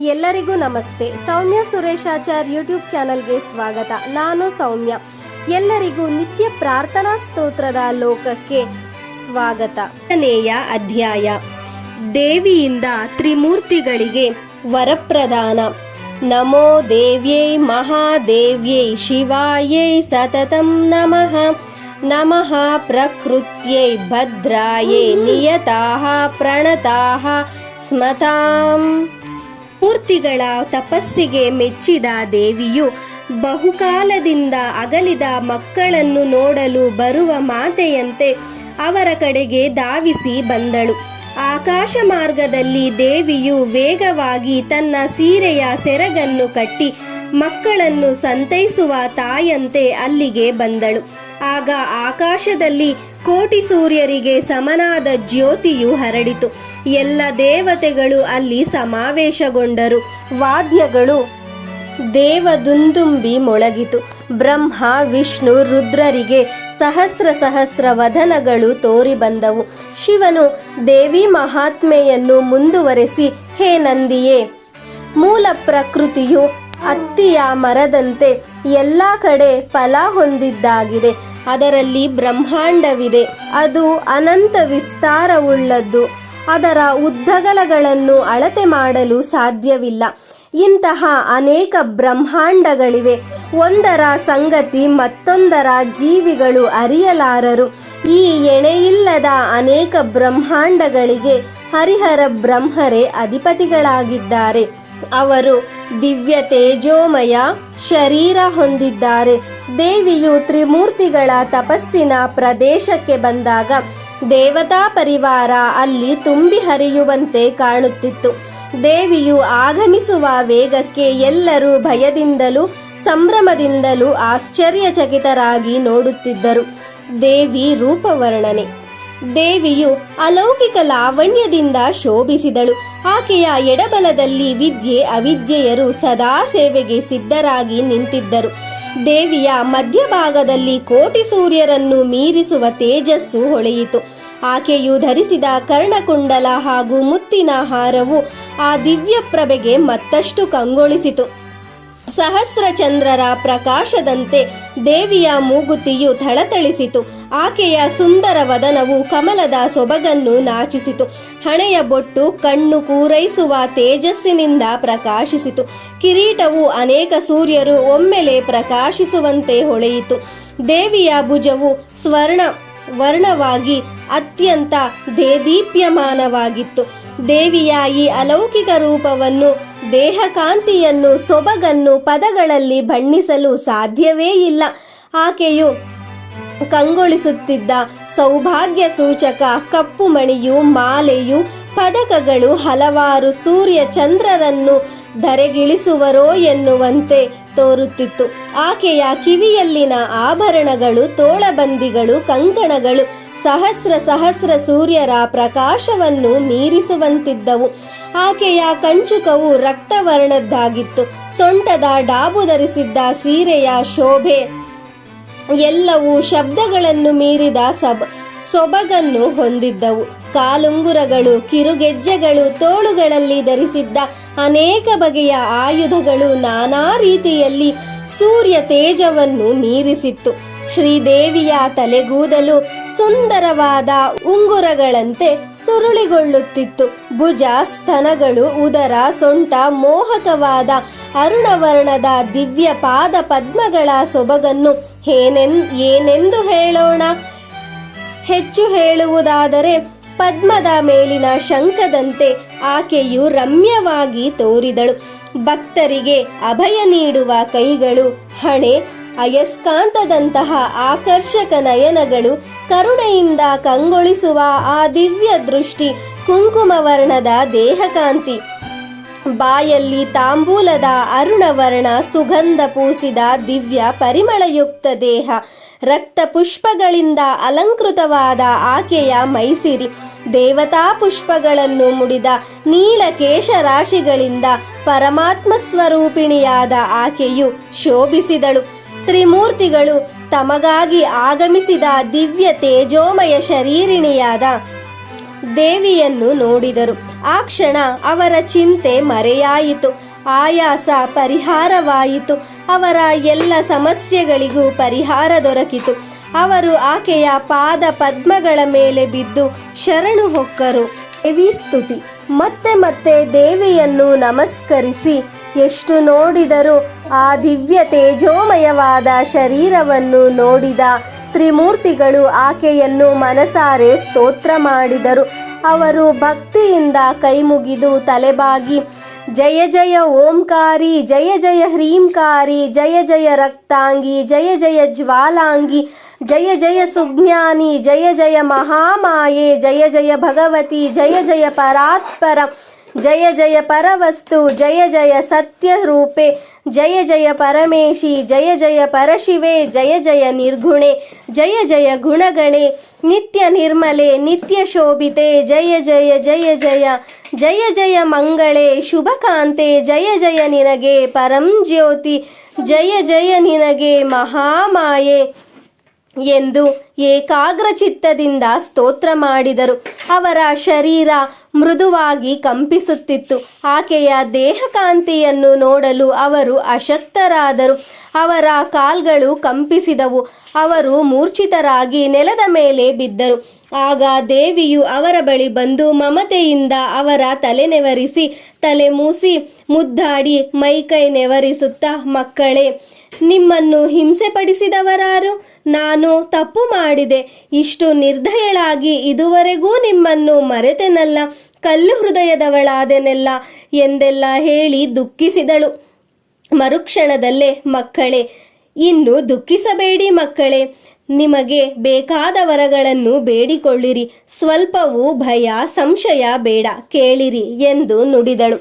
ಎಲ್ಲರಿಗೂ ನಮಸ್ತೆ. ಸೌಮ್ಯ ಸುರೇಶಾಚಾರ್ ಯೂಟ್ಯೂಬ್ ಚಾನಲ್ಗೆ ಸ್ವಾಗತ. ನಾನು ಸೌಮ್ಯ. ಎಲ್ಲರಿಗೂ ನಿತ್ಯ ಪ್ರಾರ್ಥನಾ ಸ್ತೋತ್ರದ ಲೋಕಕ್ಕೆ ಸ್ವಾಗತ. ಎರಡನೆಯ ಅಧ್ಯಾಯ. ದೇವಿಯಿಂದ ತ್ರಿಮೂರ್ತಿಗಳಿಗೆ ವರಪ್ರದಾನ. ನಮೋ ದೇವ್ಯೈ ಮಹಾದೇವ್ಯೈ ಶಿವಾಯೈ ಸತತಂ ನಮಃ. ನಮಃ ಪ್ರಕೃತ್ಯೈ ಭದ್ರಾಯೈ ನಿಯತಾಃ ಪ್ರಣತಾಃ ಸ್ಮತಾಂ. ಮೂರ್ತಿಗಳ ತಪಸ್ಸಿಗೆ ಮೆಚ್ಚಿದ ದೇವಿಯು ಬಹುಕಾಲದಿಂದ ಅಗಲಿದ ಮಕ್ಕಳನ್ನು ನೋಡಲು ಬರುವ ಮಾತೆಯಂತೆ ಅವರ ಕಡೆಗೆ ಧಾವಿಸಿ ಬಂದಳು. ಆಕಾಶ ಮಾರ್ಗದಲ್ಲಿ ದೇವಿಯು ವೇಗವಾಗಿ ತನ್ನ ಸೀರೆಯ ಸೆರಗನ್ನು ಕಟ್ಟಿ ಮಕ್ಕಳನ್ನು ಸಂತೈಸುವ ತಾಯಂತೆ ಅಲ್ಲಿಗೆ ಬಂದಳು. ಆಗ ಆಕಾಶದಲ್ಲಿ ಕೋಟಿ ಸೂರ್ಯರಿಗೆ ಸಮನಾದ ಜ್ಯೋತಿಯು ಹರಡಿತು. ಎಲ್ಲ ದೇವತೆಗಳು ಅಲ್ಲಿ ಸಮಾವೇಶಗೊಂಡರು. ವಾದ್ಯಗಳು ದೇವದುಂದುಂಬಿ ಮೊಳಗಿತು. ಬ್ರಹ್ಮ, ವಿಷ್ಣು, ರುದ್ರರಿಗೆ ಸಹಸ್ರ ಸಹಸ್ರ ವದನಗಳು ತೋರಿ ಬಂದವು. ಶಿವನು ದೇವಿ ಮಹಾತ್ಮೆಯನ್ನು ಮುಂದುವರೆಸಿ, ಹೇ ನಂದಿಯೇ, ಮೂಲ ಪ್ರಕೃತಿಯು ಅತ್ತಿಯ ಮರದಂತೆ ಎಲ್ಲ ಕಡೆ ಫಲ ಹೊಂದಿದ್ದಾಗಿದೆ. ಅದರಲ್ಲಿ ಬ್ರಹ್ಮಾಂಡವಿದೆ. ಅದು ಅನಂತ ವಿಸ್ತಾರವುಳ್ಳದ್ದು. ಅದರ ಉದ್ದಗಲಗಳನ್ನು ಅಳತೆ ಮಾಡಲು ಸಾಧ್ಯವಿಲ್ಲ. ಇಂತಹ ಅನೇಕ ಬ್ರಹ್ಮಾಂಡಗಳಿವೆ. ಒಂದರ ಸಂಗತಿ ಮತ್ತೊಂದರ ಜೀವಿಗಳು ಅರಿಯಲಾರರು. ಈ ಎಣೆಯಿಲ್ಲದ ಅನೇಕ ಬ್ರಹ್ಮಾಂಡಗಳಿಗೆ ಹರಿಹರ ಬ್ರಹ್ಮರೇ ಅಧಿಪತಿಗಳಾಗಿದ್ದಾರೆ. ಅವರು ದಿವ್ಯ ತೇಜೋಮಯ ಶರೀರ ಹೊಂದಿದ್ದಾರೆ. ದೇವಿಯು ತ್ರಿಮೂರ್ತಿಗಳ ತಪಸ್ಸಿನ ಪ್ರದೇಶಕ್ಕೆ ಬಂದಾಗ ದೇವತಾ ಪರಿವಾರ ಅಲ್ಲಿ ತುಂಬಿ ಹರಿಯುವಂತೆ ಕಾಣುತ್ತಿತ್ತು. ದೇವಿಯು ಆಗಮಿಸುವ ವೇಗಕ್ಕೆ ಎಲ್ಲರೂ ಭಯದಿಂದಲೂ, ಸಂಭ್ರಮದಿಂದಲೂ ಆಶ್ಚರ್ಯಚಕಿತರಾಗಿ ನೋಡುತ್ತಿದ್ದರು. ದೇವಿ ರೂಪವರ್ಣನೆ. ದೇವಿಯು ಅಲೌಕಿಕ ಲಾವಣ್ಯದಿಂದ ಶೋಭಿಸಿದಳು. ಆಕೆಯ ಎಡಬಲದಲ್ಲಿ ವಿದ್ಯೆ ಅವಿದ್ಯೆಯರು ಸದಾ ಸೇವೆಗೆ ಸಿದ್ಧರಾಗಿ ನಿಂತಿದ್ದರು. ದೇವಿಯ ಮಧ್ಯಭಾಗದಲ್ಲಿ ಕೋಟಿ ಸೂರ್ಯರನ್ನು ಮೀರಿಸುವ ತೇಜಸ್ಸು ಹೊಳೆಯಿತು. ಆಕೆಯು ಧರಿಸಿದ ಕರ್ಣಕುಂಡಲ ಹಾಗೂ ಮುತ್ತಿನ ಹಾರವು ಆ ದಿವ್ಯ ಪ್ರಭೆಗೆ ಮತ್ತಷ್ಟು ಕಂಗೊಳಿಸಿತು. ಸಹಸ್ರ ಚಂದ್ರರ ಪ್ರಕಾಶದಂತೆ ದೇವಿಯ ಮೂಗುತಿಯು ಥಳಥಳಿಸಿತು. ಆಕೆಯ ಸುಂದರ ವದನವು ಕಮಲದ ಸೊಬಗನ್ನು ನಾಚಿಸಿತು. ಹಣೆಯ ಬೊಟ್ಟು ಕಣ್ಣು ಕೂರೈಸುವ ತೇಜಸ್ಸಿನಿಂದ ಪ್ರಕಾಶಿಸಿತು. ಕಿರೀಟವು ಅನೇಕ ಸೂರ್ಯರು ಒಮ್ಮೆಲೆ ಪ್ರಕಾಶಿಸುವಂತೆ ಹೊಳೆಯಿತು. ದೇವಿಯ ಭುಜವು ಸ್ವರ್ಣ, ವರ್ಣವಾಗಿ ಅತ್ಯಂತ ದೇದೀಪ್ಯಮಾನವಾಗಿತ್ತು. ದೇವಿಯ ಈ ಅಲೌಕಿಕ ರೂಪವನ್ನು, ದೇಹಕಾಂತಿಯನ್ನು ಸೊಬಗನ್ನು ಪದಗಳಲ್ಲಿ ಬಣ್ಣಿಸಲು ಸಾಧ್ಯವೇ ಇಲ್ಲ. ಆಕೆಯು ಕಂಗೊಳಿಸುತ್ತಿದ್ದ ಸೌಭಾಗ್ಯ ಸೂಚಕ, ಕಪ್ಪು ಮಣಿಯು, ಮಾಲೆಯು, ಪದಕಗಳು ಹಲವಾರು ಸೂರ್ಯ ಚಂದ್ರರನ್ನು ಧರೆಗಿಳಿಸುವರೋ ಎನ್ನುವಂತೆ ತೋರುತ್ತಿತ್ತು. ಆಕೆಯ ಕಿವಿಯಲ್ಲಿನ ಆಭರಣಗಳು, ತೋಳಬಂದಿಗಳು, ಕಂಕಣಗಳು ಸಹಸ್ರ ಸಹಸ್ರ ಸೂರ್ಯರ ಪ್ರಕಾಶವನ್ನು ಮೀರಿಸುವಂತಿದ್ದವು. ಆಕೆಯ ಕಂಚುಕವು ರಕ್ತವರ್ಣದ್ದಾಗಿತ್ತು. ಸೊಂಟದ ಡಾಬು ಧರಿಸಿದ್ದ ಸೀರೆಯ ಶೋಭೆ ಎಲ್ಲವೂ ಶಬ್ದಗಳನ್ನು ಮೀರಿದ ಸಬ್ ಸೊಬಗನ್ನು ಹೊಂದಿದ್ದವು. ಕಾಲುಂಗುರಗಳು, ಕಿರುಗೆಜ್ಜೆಗಳು, ತೋಳುಗಳಲ್ಲಿ ಧರಿಸಿದ್ದ ಅನೇಕ ಬಗೆಯ ಆಯುಧಗಳು ನಾನಾ ರೀತಿಯಲ್ಲಿ ಸೂರ್ಯ ತೇಜವನ್ನು ಮೀರಿಸಿತ್ತು. ಶ್ರೀದೇವಿಯ ತಲೆಗೂದಲು ಸುಂದರವಾದ ಉಂಗುರಗಳಂತೆ ಸುರುಳಿಗೊಳ್ಳುತ್ತಿತ್ತು. ಭುಜ, ಸ್ತನಗಳು, ಉದರ, ಸೊಂಟ, ಮೋಹಕವಾದ ಅರುಣವರ್ಣದ ದಿವ್ಯ ಪಾದ ಪದ್ಮಗಳ ಸೊಬಗನ್ನು ಏನೆನ್ ಏನೆಂದು ಹೇಳೋಣ? ಹೆಚ್ಚು ಹೇಳುವುದಾದರೆ ಪದ್ಮದ ಮೇಲಿನ ಶಂಖದಂತೆ ಆಕೆಯು ರಮ್ಯವಾಗಿ ತೋರಿದಳು. ಭಕ್ತರಿಗೆ ಅಭಯ ನೀಡುವ ಕೈಗಳು, ಹಣೆ, ಅಯಸ್ಕಾಂತದಂತಹ ಆಕರ್ಷಕ ನಯನಗಳು, ಕರುಣೆಯಿಂದ ಕಂಗೊಳಿಸುವ ಆ ದಿವ್ಯ ದೃಷ್ಟಿ, ಕುಂಕುಮವರ್ಣದ ದೇಹಕಾಂತಿ. ಬಾಯಲ್ಲಿ ತಾಂಬೂಲದ ಅರುಣವರ್ಣ ಸುಗಂಧ ಪೂಸಿದ ದಿವ್ಯ ಪರಿಮಳಯುಕ್ತ ದೇಹ. ರಕ್ತ ಪುಷ್ಪಗಳಿಂದ ಅಲಂಕೃತವಾದ ಆಕೆಯ ಮೈಸಿರಿ. ದೇವತಾ ಪುಷ್ಪಗಳನ್ನು ಮುಡಿದ ನೀಲ ಕೇಶರಾಶಿಗಳಿಂದ ಪರಮಾತ್ಮ ಸ್ವರೂಪಿಣಿಯಾದ ಆಕೆಯು ಶೋಭಿಸಿದಳು. ತ್ರಿಮೂರ್ತಿಗಳು ತಮಗಾಗಿ ಆಗಮಿಸಿದ ದಿವ್ಯ ತೇಜೋಮಯ ಶರೀರಿಣಿಯಾದ ದೇವಿಯನ್ನು ನೋಡಿದರು. ಆ ಕ್ಷಣ ಅವರ ಚಿಂತೆ ಮರೆಯಾಯಿತು. ಆಯಾಸ ಪರಿಹಾರವಾಯಿತು. ಅವರ ಎಲ್ಲ ಸಮಸ್ಯೆಗಳಿಗೂ ಪರಿಹಾರ ದೊರಕಿತು. ಅವರು ಆಕೆಯ ಪಾದ ಪದ್ಮಗಳ ಮೇಲೆ ಬಿದ್ದು ಶರಣು ಹೊಕ್ಕರು. ದೇವಿ ಸ್ತುತಿ. ಮತ್ತೆ ಮತ್ತೆ ದೇವಿಯನ್ನು ನಮಸ್ಕರಿಸಿ, ಎಷ್ಟು ನೋಡಿದರೂ ಆ ದಿವ್ಯ ತೇಜೋಮಯವಾದ ಶರೀರವನ್ನು ನೋಡಿದ ತ್ರಿಮೂರ್ತಿಗಳು ಆಕೆಯನ್ನು ಮನಸಾರೆ ಸ್ತೋತ್ರ ಮಾಡಿದರು. ಅವರು ಭಕ್ತಿಯಿಂದ ಕೈಮುಗಿದು ತಲೆಬಾಗಿ, ಜಯ ಜಯ ಓಂಕಾರಿ, ಜಯ ಜಯ ಹ್ರೀಂಕಾರಿ, ಜಯ ಜಯ ರಕ್ತಾಂಗಿ, ಜಯ ಜಯ ಜ್ವಾಲಾಂಗಿ, ಜಯ ಜಯ ಸುಜ್ಞಾನಿ, ಜಯ ಜಯ ಮಹಾಮಾಯೆ, ಜಯ ಜಯ ಭಗವತಿ, ಜಯ ಜಯ ಪರಾತ್ಪರ ಜಯ ಜಯ ಪರವಸ್ತು ಜಯ ಜಯ ಸತ್ಯ ರೂಪೆ ಜಯ ಜಯ ಪರಮೇಶಿ ಜಯ ಜಯ ಪರಶಿವೆ ಜಯ ಜಯ ನಿರ್ಗುಣೆ ಜಯ ಜಯ ಗುಣಗಣೆ ನಿತ್ಯ ನಿರ್ಮಲೆ ನಿತ್ಯ ಶೋಭಿತೆ ಜಯ ಜಯ ಜಯ ಜಯ ಜಯ ಜಯ ಮಂಗಳೇ ಶುಭಕಾಂತೆ ಜಯ ಜಯ ನಿನಗೆ ಪರಂ ಜ್ಯೋತಿ ಜಯ ಜಯ ನಿನಗೆ ಮಹಾಮಾಯೆ ಎಂದು ಏಕಾಗ್ರ ಚಿತ್ತದಿಂದ ಸ್ತೋತ್ರ ಮಾಡಿದರು. ಅವರ ಶರೀರ ಮೃದುವಾಗಿ ಕಂಪಿಸುತ್ತಿತ್ತು. ಆಕೆಯ ದೇಹಕಾಂತಿಯನ್ನು ನೋಡಲು ಅವರು ಅಶಕ್ತರಾದರು. ಅವರ ಕಾಲ್ಗಳು ಕಂಪಿಸಿದವು. ಅವರು ಮೂರ್ಛಿತರಾಗಿ ನೆಲದ ಮೇಲೆ ಬಿದ್ದರು. ಆಗ ದೇವಿಯು ಅವರ ಬಳಿ ಬಂದು ಮಮತೆಯಿಂದ ಅವರ ತಲೆ ನೆವರಿಸಿ, ತಲೆ ಮೂಸಿ, ಮುದ್ದಾಡಿ ಮೈಕೈ ನೆವರಿಸುತ್ತಾ, ಮಕ್ಕಳೇ ನಿಮ್ಮನ್ನು ಹಿಂಸೆ ಪಡಿಸಿದವರಾರು ನಾನು ತಪ್ಪು ಮಾಡಿದೆ. ಇಷ್ಟು ನಿರ್ದಯಳಾಗಿ ಇದುವರೆಗೂ ನಿಮ್ಮನ್ನು ಮರೆತೆನಲ್ಲ, ಕಲ್ಲು ಹೃದಯದವಳಾದೆನೆಲ್ಲ ಎಂದೆಲ್ಲ ಹೇಳಿ ದುಃಖಿಸಿದಳು. ಮರುಕ್ಷಣದಲ್ಲೇ, ಮಕ್ಕಳೇ, ಇನ್ನು ದುಃಖಿಸಬೇಡಿ ಮಕ್ಕಳೇ, ನಿಮಗೆ ಬೇಕಾದ ವರಗಳನ್ನು ಬೇಡಿಕೊಳ್ಳಿರಿ. ಸ್ವಲ್ಪವೂ ಭಯ, ಸಂಶಯ ಬೇಡ, ಕೇಳಿರಿ ಎಂದು ನುಡಿದಳು.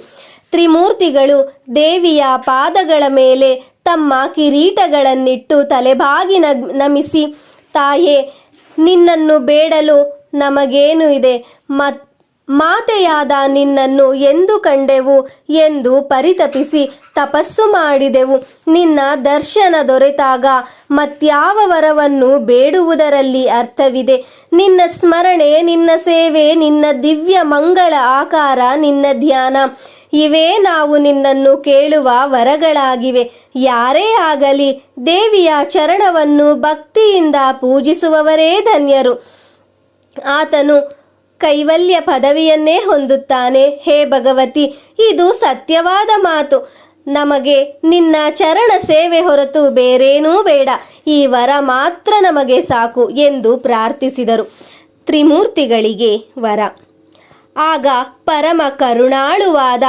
ತ್ರಿಮೂರ್ತಿಗಳು ದೇವಿಯ ಪಾದಗಳ ಮೇಲೆ ತಮ್ಮ ಕಿರೀಟಗಳನ್ನಿಟ್ಟು ತಲೆಬಾಗಿ ನಮಿಸಿ, ತಾಯೇ, ನಿನ್ನನ್ನು ಬೇಡಲು ನಮಗೇನು ಇದೆ? ಮತ್, ಮಾತೆಯಾದ ನಿನ್ನನ್ನು ಎಂದು ಕಂಡೆವು ಎಂದು ಪರಿತಪಿಸಿ ತಪಸ್ಸು ಮಾಡಿದೆವು. ನಿನ್ನ ದರ್ಶನ ದೊರೆತಾಗ ಮತ್ಯಾವ ವರವನ್ನು ಬೇಡುವುದರಲ್ಲಿ ಅರ್ಥವಿದೆ. ನಿನ್ನ ಸ್ಮರಣೆ, ನಿನ್ನ ಸೇವೆ, ನಿನ್ನ ದಿವ್ಯ ಮಂಗಳ ಆಕಾರ, ನಿನ್ನ ಧ್ಯಾನ ಇವೇ ನಾವು ನಿನ್ನನ್ನು ಕೇಳುವ ವರಗಳಾಗಿವೆ. ಯಾರೇ ಆಗಲಿ ದೇವಿಯ ಚರಣವನ್ನು ಭಕ್ತಿಯಿಂದ ಪೂಜಿಸುವವರೇ ಧನ್ಯರು. ಆತನು ಕೈವಲ್ಯ ಪದವಿಯನ್ನೇ ಹೊಂದುತ್ತಾನೆ. ಹೇ ಭಗವತಿ, ಇದು ಸತ್ಯವಾದ ಮಾತು. ನಮಗೆ ನಿನ್ನ ಚರಣ ಸೇವೆ ಹೊರತು ಬೇರೇನೂ ಬೇಡ. ಈ ವರ ಮಾತ್ರ ನಮಗೆ ಸಾಕು ಎಂದು ಪ್ರಾರ್ಥಿಸಿದರು. ತ್ರಿಮೂರ್ತಿಗಳಿಗೆ ವರ. ಆಗ ಪರಮ ಕರುಣಾಳುವಾದ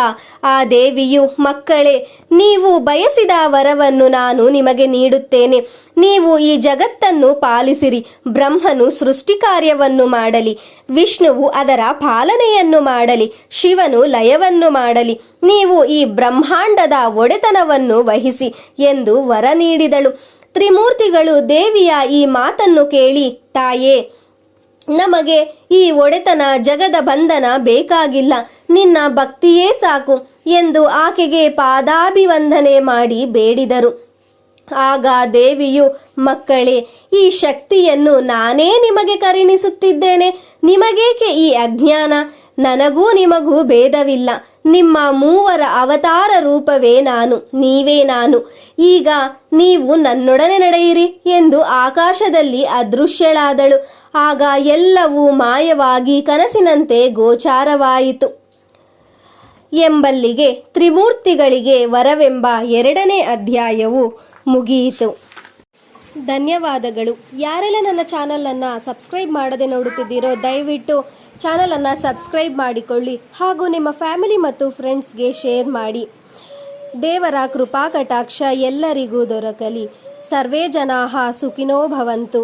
ಆ ದೇವಿಯು, ಮಕ್ಕಳೇ, ನೀವು ಬಯಸಿದ ವರವನ್ನು ನಾನು ನಿಮಗೆ ನೀಡುತ್ತೇನೆ. ನೀವು ಈ ಜಗತ್ತನ್ನು ಪಾಲಿಸಿರಿ, ಬ್ರಹ್ಮನು ಸೃಷ್ಟಿ ಕಾರ್ಯವನ್ನು ಮಾಡಲಿ, ವಿಷ್ಣುವು ಅದರ ಪಾಲನೆಯನ್ನು ಮಾಡಲಿ, ಶಿವನು ಲಯವನ್ನು ಮಾಡಲಿ, ನೀವು ಈ ಬ್ರಹ್ಮಾಂಡದ ಒಡೆತನವನ್ನು ವಹಿಸಿ ಎಂದು ವರ ನೀಡಿದಳು. ತ್ರಿಮೂರ್ತಿಗಳು ದೇವಿಯ ಈ ಮಾತನ್ನು ಕೇಳಿ, ತಾಯೇ ನಮಗೆ ಈ ಒಡೆತನ ಜಗದ ಬಂಧನ ಬೇಕಾಗಿಲ್ಲ. ನಿನ್ನ ಭಕ್ತಿಯೇ ಸಾಕು ಎಂದು ಆಕೆಗೆ ಪಾದಾಭಿವಂದನೆ ಮಾಡಿ ಬೇಡಿದರು. ಆಗ ದೇವಿಯು, ಮಕ್ಕಳೇ, ಈ ಶಕ್ತಿಯನ್ನು ನಾನೇ ನಿಮಗೆ ಕರುಣಿಸುತ್ತಿದ್ದೇನೆ. ನಿಮಗೇಕೆ ಈ ಅಜ್ಞಾನ? ನನಗೂ ನಿಮಗೂ ಭೇದವಿಲ್ಲ. ನಿಮ್ಮ ಮೂವರ ಅವತಾರ ರೂಪವೇ ನಾನು, ನೀವೇ ನಾನು. ಈಗ ನೀವು ನನ್ನೊಡನೆ ನಡೆಯಿರಿ ಎಂದು ಆಕಾಶದಲ್ಲಿ ಅದೃಶ್ಯಳಾದಳು. ಆಗ ಎಲ್ಲವೂ ಮಾಯವಾಗಿ ಕನಸಿನಂತೆ ಗೋಚಾರವಾಯಿತು. ಎಂಬಲ್ಲಿಗೆ ತ್ರಿಮೂರ್ತಿಗಳಿಗೆ ವರವೆಂಬ ಎರಡನೇ ಅಧ್ಯಾಯವು ಮುಗಿಯಿತು. ಧನ್ಯವಾದಗಳು. ಯಾರೆಲ್ಲ ನನ್ನ ಚಾನಲನ್ನು ಸಬ್ಸ್ಕ್ರೈಬ್ ಮಾಡದೆ ನೋಡುತ್ತಿದ್ದೀರೋ ದಯವಿಟ್ಟು ಚಾನಲನ್ನು ಸಬ್ಸ್ಕ್ರೈಬ್ ಮಾಡಿಕೊಳ್ಳಿ ಹಾಗೂ ನಿಮ್ಮ ಫ್ಯಾಮಿಲಿ ಮತ್ತು ಫ್ರೆಂಡ್ಸ್ಗೆ ಶೇರ್ ಮಾಡಿ. ದೇವರ ಕೃಪಾ ಕಟಾಕ್ಷ ಎಲ್ಲರಿಗೂ ದೊರಕಲಿ. ಸರ್ವೇ ಜನಾಹ ಸುಖಿನೋ ಭವಂತು.